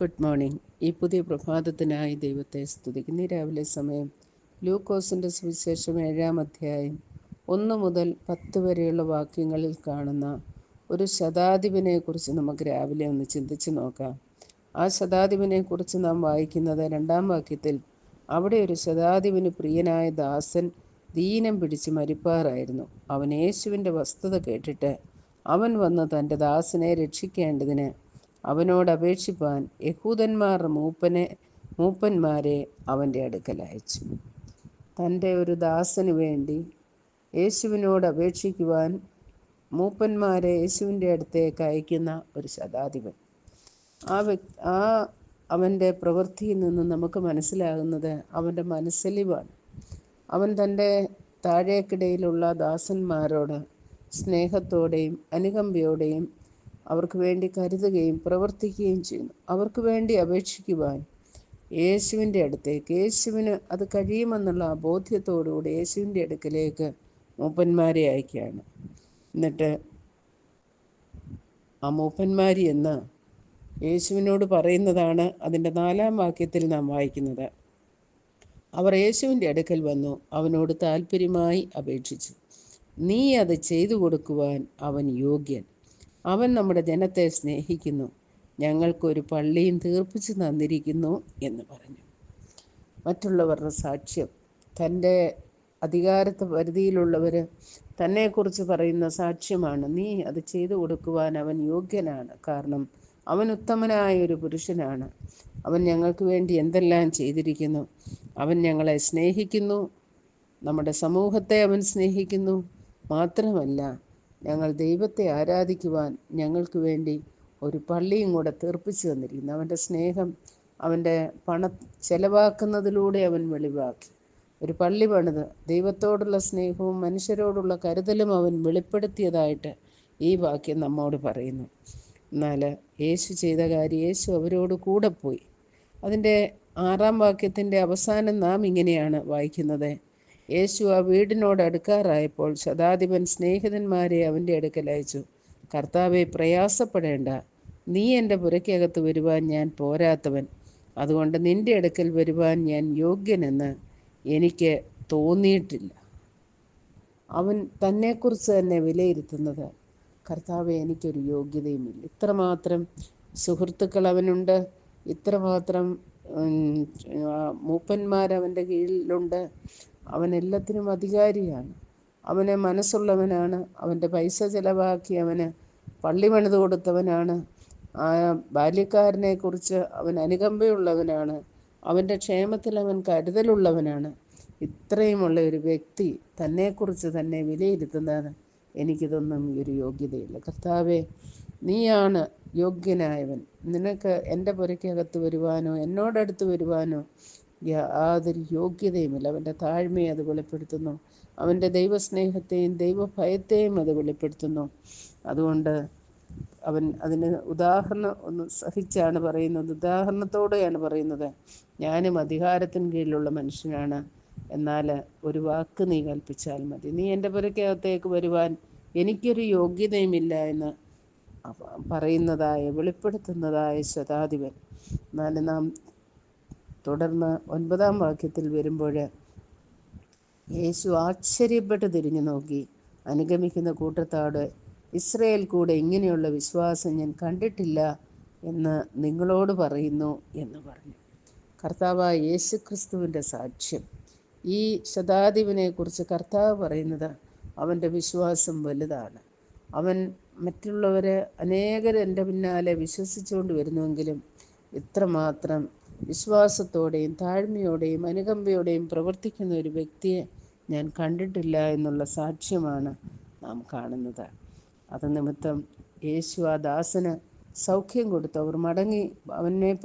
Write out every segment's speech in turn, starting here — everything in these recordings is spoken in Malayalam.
ഗുഡ് മോർണിംഗ് ഈ പുതിയ പ്രഭാതത്തിനായി ദൈവത്തെ സ്തുതിക്കുന്ന. രാവിലെ സമയം ലൂക്കോസിന്റെ സുവിശേഷം ഏഴാം അധ്യായം ഒന്ന് മുതൽ പത്ത് വരെയുള്ള വാക്യങ്ങളിൽ കാണുന്ന ഒരു ശതാധിപനെക്കുറിച്ച് നമുക്ക് രാവിലെ ഒന്ന് ചിന്തിച്ച് നോക്കാം. ആ ശതാധിപനെക്കുറിച്ച് നാം വായിക്കുന്നത് രണ്ടാം വാക്യത്തിൽ അവിടെ ഒരു ശതാധിപന് പ്രിയനായ ദാസൻ ദീനം പിടിച്ച് മരിപ്പാറായിരുന്നു. അവൻ യേശുവിന്റെ വസ്തുത കേട്ടിട്ട് അവൻ വന്ന് തന്റെ ദാസനെ രക്ഷിക്കേണ്ടതിന് അവനോട് അപേക്ഷിപ്പാൻ യഹൂദന്മാർ മൂപ്പനെ മൂപ്പന്മാരെ അവന്റെ അടുക്കൽ അയച്ചു. തന്റെ ഒരു ദാസന് വേണ്ടി യേശുവിനോട് അപേക്ഷിക്കുവാൻ മൂപ്പന്മാരെ യേശുവിന്റെ അടുത്തേക്ക് അയക്കുന്ന ഒരു ശതാധിപൻ. ആ വ്യക്തി ആ അവന്റെ പ്രവൃത്തിയിൽ നിന്ന് നമുക്ക് മനസ്സിലാകുന്നത് അവന്റെ മനസ്സലിവാണ്. അവൻ തന്റെ താഴേക്കിടയിലുള്ള ദാസന്മാരോട് സ്നേഹത്തോടെയും അനുകമ്പയോടെയും അവർക്ക് വേണ്ടി കരുതുകയും പ്രവർത്തിക്കുകയും ചെയ്യുന്നു. അവർക്ക് വേണ്ടി അപേക്ഷിക്കുവാൻ യേശുവിന്റെ അടുത്തേക്ക്. യേശുവിന് അത് കഴിയുമെന്നുള്ള ബോധ്യത്തോടുകൂടി യേശുവിന്റെ അടുക്കിലേക്ക് മൂപ്പന്മാരെ അയക്കുകയാണ്. എന്നിട്ട് ആ മൂപ്പന്മാരി എന്ന് യേശുവിനോട് പറയുന്നതാണ് അതിന്റെ നാലാം വാക്യത്തിൽ നാം വായിക്കുന്നത്. അവർ യേശുവിന്റെ അടുക്കൽ വന്നു അവനോട് താല്പര്യമായി അപേക്ഷിച്ചു. നീ അത് ചെയ്തു കൊടുക്കുവാൻ അവൻ യോഗ്യൻ. അവൻ നമ്മുടെ ജനത്തെ സ്നേഹിക്കുന്നു. ഞങ്ങൾക്കൊരു പള്ളിയും തീർപ്പിച്ചു തന്നിരിക്കുന്നു എന്ന് പറഞ്ഞു. മറ്റുള്ളവരുടെ സാക്ഷ്യം. തന്റെ അധികാരത്തെ പരിധിയിലുള്ളവർ തന്നെക്കുറിച്ച് പറയുന്ന സാക്ഷ്യമാണ്. നീ അത് ചെയ്തു കൊടുക്കുവാൻ അവൻ യോഗ്യനാണ്. കാരണം അവൻ ഉത്തമനായ ഒരു പുരുഷനാണ്. അവൻ ഞങ്ങൾക്ക് വേണ്ടി എന്തെല്ലാം ചെയ്തിരിക്കുന്നു? അവൻ ഞങ്ങളെ സ്നേഹിക്കുന്നു. നമ്മുടെ സമൂഹത്തെ അവൻ സ്നേഹിക്കുന്നു. മാത്രമല്ല ഞങ്ങൾ ദൈവത്തെ ആരാധിക്കുവാൻ ഞങ്ങൾക്ക് വേണ്ടി ഒരു പള്ളിയും കൂടെ തീർപ്പിച്ചു തന്നിരിക്കുന്നു. അവന്റെ സ്നേഹം അവന്റെ പണ ചെലവാക്കുന്നതിലൂടെ അവൻ വെളിവാക്കി. ഒരു പള്ളി പണിത് ദൈവത്തോടുള്ള സ്നേഹവും മനുഷ്യരോടുള്ള കരുതലും അവൻ വെളിപ്പെടുത്തിയതായിട്ട് ഈ വാക്യം നമ്മോട് പറയുന്നു. എന്നാൽ യേശു ചെയ്ത കാര്യം യേശു അവരോട് കൂടെ പോയി. അതിന്റെ ആറാം വാക്യത്തിന്റെ അവസാനം നാം ഇങ്ങനെയാണ് വായിക്കുന്നത്. യേശു ആ വീടിനോട് അടുക്കാറായപ്പോൾ ശതാധിപൻ സ്നേഹിതന്മാരെ അവന്റെ അടുക്കൽ അയച്ചു. കർത്താവെ പ്രയാസപ്പെടേണ്ട. നീ എന്റെ പുരയ്ക്കകത്ത് വരുവാൻ ഞാൻ പോരാത്തവൻ. അതുകൊണ്ട് നിന്റെ അടുക്കൽ വരുവാൻ ഞാൻ യോഗ്യനെന്ന് എനിക്ക് തോന്നിയിട്ടില്ല. അവൻ തന്നെക്കുറിച്ച് തന്നെ വിലയിരുത്തുന്നത് കർത്താവെ എനിക്കൊരു യോഗ്യതയുമില്ല. ഇത്രമാത്രം സുഹൃത്തുക്കൾ അവനുണ്ട്. ഇത്രമാത്രം മൂപ്പന്മാരവന്റെ കീഴിലുണ്ട്. അവൻ എല്ലാത്തിനും അധികാരിയാണ്. അവനെ മനസ്സുള്ളവനാണ്. അവന്റെ പൈസ ചിലവാക്കി അവന് പള്ളി പണിത് കൊടുത്തവനാണ്. ആ ബാല്യക്കാരനെ കുറിച്ച് അവൻ അനുകമ്പയുള്ളവനാണ്. അവന്റെ ക്ഷേമത്തിൽ അവൻ കരുതലുള്ളവനാണ്. ഇത്രയുമുള്ള ഒരു വ്യക്തി തന്നെക്കുറിച്ച് തന്നെ വിലയിരുത്തുന്നതാണ് എനിക്കിതൊന്നും ഈ ഒരു യോഗ്യതയില്ല. കർത്താവെ നീയാണ് യോഗ്യനായവൻ. നിനക്ക് എന്റെ പുരയ്ക്കകത്ത് വരുവാനോ എന്നോടടുത്ത് വരുവാനോ യാതൊരു യോഗ്യതയുമില്ല അവന്റെ താഴ്മയെ അത് വെളിപ്പെടുത്തുന്നു. അവന്റെ ദൈവസ്നേഹത്തെയും ദൈവഭയത്തെയും അത് വെളിപ്പെടുത്തുന്നു. അതുകൊണ്ട് അവൻ അതിന് ഉദാഹരണം ഒന്ന് സഹിച്ചാണ് പറയുന്നത്. ഉദാഹരണത്തോടെയാണ് പറയുന്നത്. ഞാനും അധികാരത്തിന് കീഴിലുള്ള മനുഷ്യനാണ്. എന്നാൽ ഒരു വാക്ക് നീ കൽപ്പിച്ചാൽ മതി. നീ എന്റെ പുരക്കകത്തേക്ക് വരുവാൻ എനിക്കൊരു യോഗ്യതയുമില്ല എന്ന് പറയുന്നതായ വെളിപ്പെടുത്തുന്നതായ ശതാധിപൻ. എന്നാൽ നാം തുടർന്ന് ഒൻപതാം വാക്യത്തിൽ വരുമ്പോൾ യേശു ആശ്ചര്യപ്പെട്ട് തിരിഞ്ഞു നോക്കി. അനുഗമിക്കുന്ന കൂട്ടത്തോട് ഇസ്രയേൽ കൂടെ ഇങ്ങനെയുള്ള വിശ്വാസം ഞാൻ കണ്ടിട്ടില്ല എന്ന് നിങ്ങളോട് പറയുന്നു എന്ന് പറഞ്ഞു. കർത്താവായ യേശു ക്രിസ്തുവിന്റെ സാക്ഷ്യം. ഈ ശതാധിപനെക്കുറിച്ച് കർത്താവ് പറയുന്നത് അവന്റെ വിശ്വാസം വലുതാണ്. അവൻ മറ്റുള്ളവരെ അനേകർ എന്റെ പിന്നാലെ വിശ്വസിച്ചുകൊണ്ട് വരുന്നുവെങ്കിലും ഇത്രമാത്രം വിശ്വാസത്തോടെയും താഴ്മയോടെയും അനുകമ്പയോടെയും പ്രവർത്തിക്കുന്ന ഒരു വ്യക്തിയെ ഞാൻ കണ്ടിട്ടില്ല എന്നുള്ള സാക്ഷ്യമാണ് നാം കാണുന്നത്. അത് നിമിത്തം യേശു ആ ദാസന് സൗഖ്യം കൊടുത്തു. അവർ മടങ്ങി അവനെ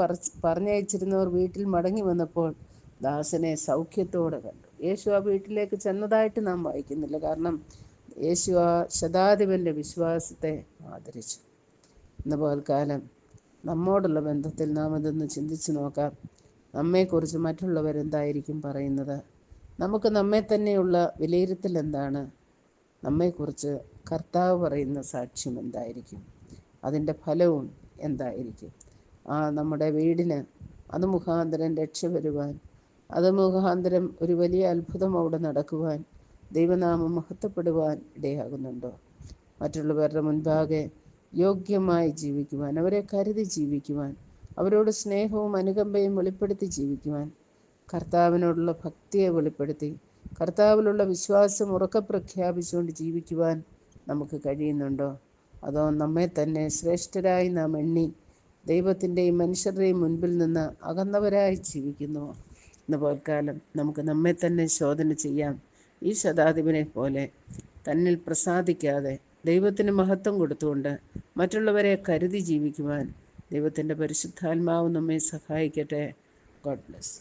പറഞ്ഞയച്ചിരുന്നവർ വീട്ടിൽ മടങ്ങി വന്നപ്പോൾ ദാസനെ സൗഖ്യത്തോടെ കണ്ടു. യേശു ആ വീട്ടിലേക്ക് ചെന്നതായിട്ട് നാം വായിക്കുന്നില്ല. കാരണം യേശു ആ ശതാധിപന്റെ വിശ്വാസത്തെ ആദരിച്ചു. ഇന്ന് പോൽക്കാലം നമ്മോടുള്ള ബന്ധത്തിൽ നാം ഇതൊന്ന് ചിന്തിച്ചു നോക്കാം. നമ്മെക്കുറിച്ച് മറ്റുള്ളവരെന്തായിരിക്കും പറയുന്നത്? നമുക്ക് നമ്മെ തന്നെയുള്ള വിലയിരുത്തൽ എന്താണ്? നമ്മെക്കുറിച്ച് കർത്താവ് പറയുന്ന സാക്ഷ്യം എന്തായിരിക്കും? അതിന്റെ ഫലവും എന്തായിരിക്കും? ആ നമ്മുടെ വീടിന് അത് മുഖാന്തരം രക്ഷ വരുവാൻ അത് മുഖാന്തരം ഒരു വലിയ അത്ഭുതം അവിടെ നടക്കുവാൻ ദൈവനാമം മഹത്വപ്പെടുവാൻ ഇടയാകുന്നുണ്ടോ? മറ്റുള്ളവരുടെ മുൻപാകെ യോഗ്യമായി ജീവിക്കുവാൻ അവരെ കരുതി ജീവിക്കുവാൻ അവരോട് സ്നേഹവും അനുകമ്പയും വെളിപ്പെടുത്തി ജീവിക്കുവാൻ. കർത്താവിനോടുള്ള ഭക്തിയെ വെളിപ്പെടുത്തി കർത്താവിലുള്ള വിശ്വാസം ഉറക്കെ പ്രഖ്യാപിച്ചുകൊണ്ട് ജീവിക്കുവാൻ നമുക്ക് കഴിയുന്നുണ്ടോ? അതോ നമ്മെ തന്നെ ശ്രേഷ്ഠരായി നാം എണ്ണി ദൈവത്തിന്റെയും മനുഷ്യരുടെയും മുൻപിൽ നിന്ന് അകന്നവരായി ജീവിക്കുന്നു? ഇന്ന് പോൽക്കാലം നമുക്ക് നമ്മെ തന്നെ ശോധന ചെയ്യാം. ഈ ശതാധിപനെ പോലെ തന്നിൽ പ്രസാദിക്കാതെ ദൈവത്തിന് മഹത്വം കൊടുത്തുകൊണ്ട് മറ്റുള്ളവരെ കരുതി ജീവിക്കുവാൻ ദൈവത്തിന്റെ പരിശുദ്ധാത്മാവ് നമ്മെ സഹായിക്കട്ടെ. God bless